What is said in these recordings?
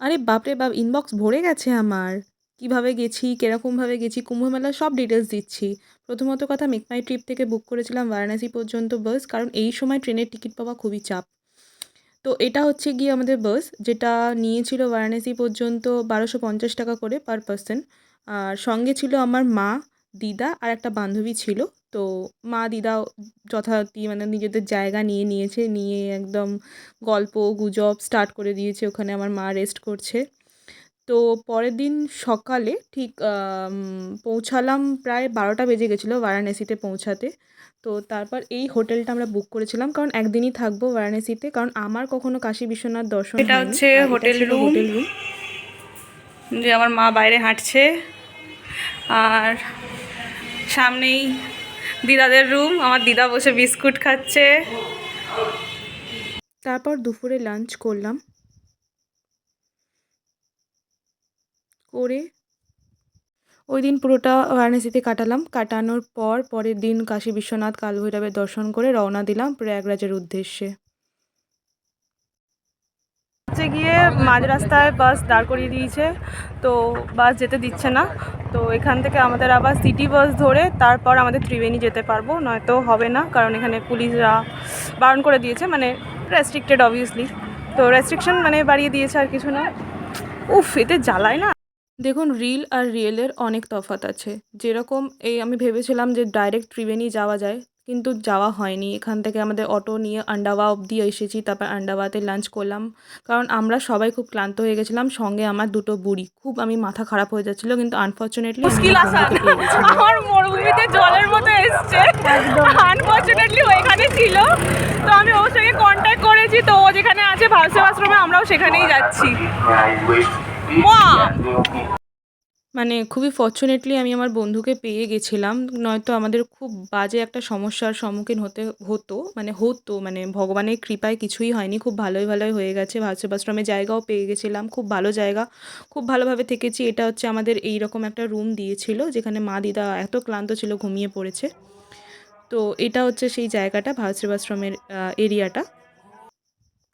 আরে বাপরে বাপ ইনবক্স ভরে গেছে আমার। কীভাবে গেছি কিরকমভাবে গেছি কুম্ভ মেলার সব ডিটেলস দিচ্ছি। প্রথমত কথা মেক মাই ট্রিপ থেকে বুক করেছিলাম বারাণসী পর্যন্ত বাস কারণ এই সময় ট্রেনের টিকিট পাওয়া খুবই চাপ। তো এটা হচ্ছে গিয়ে আমাদের বাস যেটা নিয়েছিল বারাণসী পর্যন্ত বারোশো পঞ্চাশ টাকা করে পার পার্সন আর সঙ্গে ছিল আমার মা, দিদা আর একটা বান্ধবী ছিল। তো মা দিদা যথারীতি মানে নিজেদের জায়গা নিয়ে নিয়েছে নিয়ে একদম গল্প গুজব স্টার্ট করে দিয়েছে ওখানে আমার মা রেস্ট করছে। তো পরের দিন সকালে ঠিক পৌঁছালাম প্রায় বারোটা বেজে গেছিল বারাণসীতে পৌঁছাতে। তো তারপর এই হোটেলটা আমরা বুক করেছিলাম কারণ একদিনই থাকব বারাণসীতে কারণ আমার কখনো কাশী বিশ্বনাথ দর্শন এটা হচ্ছে হোটেল room। হোটেল রুম যে আমার মা বাইরে হাঁটছে আর সামনেই দিদাদের রুম আমার দিদা বসে বিস্কুট খাচ্ছে। তারপর দুপুরে লাঞ্চ করলাম। করে ওই দিন পুরোটা বারাণসীতে কাটালাম। কাটানোর পর পরের দিন কাশী বিশ্বনাথ কালভৈরবের দর্শন করে রওনা দিলাম প্রয়াগরাজের উদ্দেশ্যে। হচ্ছে গিয়ে মাঝ রাস্তায় বাস দাঁড় করিয়ে দিয়েছে। তো বাস যেতে দিচ্ছে না। তো এখান থেকে আমাদের আবার সিটি বাস ধরে তারপর আমাদের ত্রিবেণী যেতে পারব। নয়তো হবে না, কারণ এখানে পুলিশরা বারণ করে দিয়েছে মানে রেস্ট্রিক্টেড অবভিয়াসলি তো রেস্ট্রিকশন মানে বাড়িয়ে দিয়েছে আর কিছু না। উফ, এতে জ্বালায় না। দেখুন রিল আর রিয়েলের অনেক তফাৎ আছে। যেরকম এই আমি ভেবেছিলাম যে ডাইরেক্ট ত্রিবেণী যাওয়া যায় কিন্তু যাওয়া হয়নি। এখান থেকে আমাদের অটো নিয়ে আন্ডাওয়া অবধি এসেছি তারপর আন্ডাওয়াতে লাঞ্চ করলাম। কারণ আমরা সবাই খুব ক্লান্ত হয়ে গেছিলাম সঙ্গে আমার দুটো বুড়ি। খুব আমি মাথা খারাপ হয়ে যাচ্ছিল কিন্তু আনফর্চুনেটলি মুশকিল আমার মরুভূমিতে জলের মতো এসছে। আনফর্চুনেটলি ও এখানে ছিল। তো আমি ওর সঙ্গে কন্ট্যাক্ট করেছি। তো ও যেখানে আছে ভারসেব আশ্রমে আমরাও সেখানেই যাচ্ছি। মানে খুবই ফর্চুনেটলি আমি আমার বন্ধুকে পেয়ে গেছিলাম। নয়তো আমাদের খুব বাজে একটা সমস্যার সম্মুখীন হতে হতো মানে হতো মানে ভগবানের কৃপায় কিছুই হয়নি। খুব ভালোই ভালোই হয়ে গেছে। ভারসেবাশ্রমে জায়গাও পেয়ে গেছিলাম। খুব ভালো জায়গা। খুব ভালোভাবে থেকেছি। এটা হচ্ছে আমাদের এই রকম একটা রুম দিয়েছিল, যেখানে মা দিদা এত ক্লান্ত ছিল, ঘুমিয়ে পড়েছে। তো এটা হচ্ছে সেই জায়গাটা ভারসেবাশ্রমের এরিয়াটা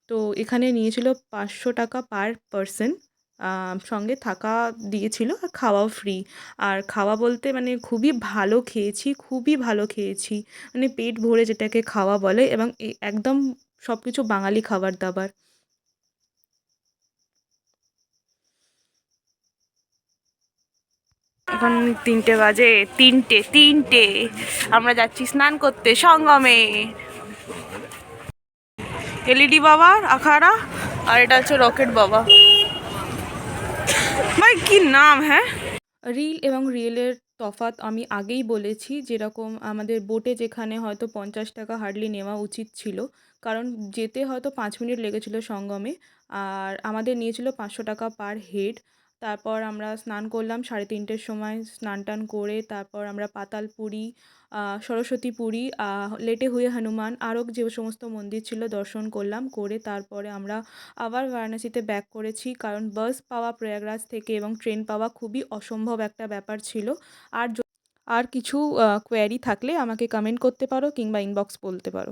তো এখানে নিয়েছিল পাঁচশো টাকা পার পারসন সঙ্গে থাকা দিয়েছিল আর খাওয়াও ফ্রি আর খাওয়া বলতে মানে খুবই ভালো খেয়েছি, খুবই ভালো খেয়েছি। মানে পেট ভরে যেটাকে খাওয়া বলে এবং একদম সব কিছু বাঙালি খাবার দাবার। এখন তিনটে বাজে, তিনটে তিনটে। আমরা যাচ্ছি স্নান করতে, সঙ্গমে। এলইডি বাবা আখাড়া, আর এটা হচ্ছে রকেট বাবা। ভাই, কি নাম হ্যাঁ? রিল এবং রিয়েলের তফাৎ আমি আগেই বলেছি, যেরকম আমাদের বোটে যেখানে হয়তো পঞ্চাশ টাকা হার্ডলি নেওয়া উচিত ছিল, কারণ যেতে হয়তো পাঁচ মিনিট লেগেছিল সঙ্গমে, আর আমাদের নিয়েছিল পাঁচশো টাকা পার হেড তারপর আমরা স্নান করলাম সাড়ে তিনটের সময় স্নান টান করে তারপর আমরা পাতালপুরি আহ, সরস্বতী পুরী লেটে হুয়ে হনুমান আরও যে সমস্ত মন্দির ছিল দর্শন করলাম করে তারপরে আমরা আবার বারাণসীতে ব্যাক করেছি কারণ বাস পাওয়া প্রয়াগরাজ থেকে এবং ট্রেন পাওয়া খুবই অসম্ভব একটা ব্যাপার ছিল। আর আর কিছু কোয়ারি থাকলে আমাকে কমেন্ট করতে পারো কিংবা ইনবক্স বলতে পারো।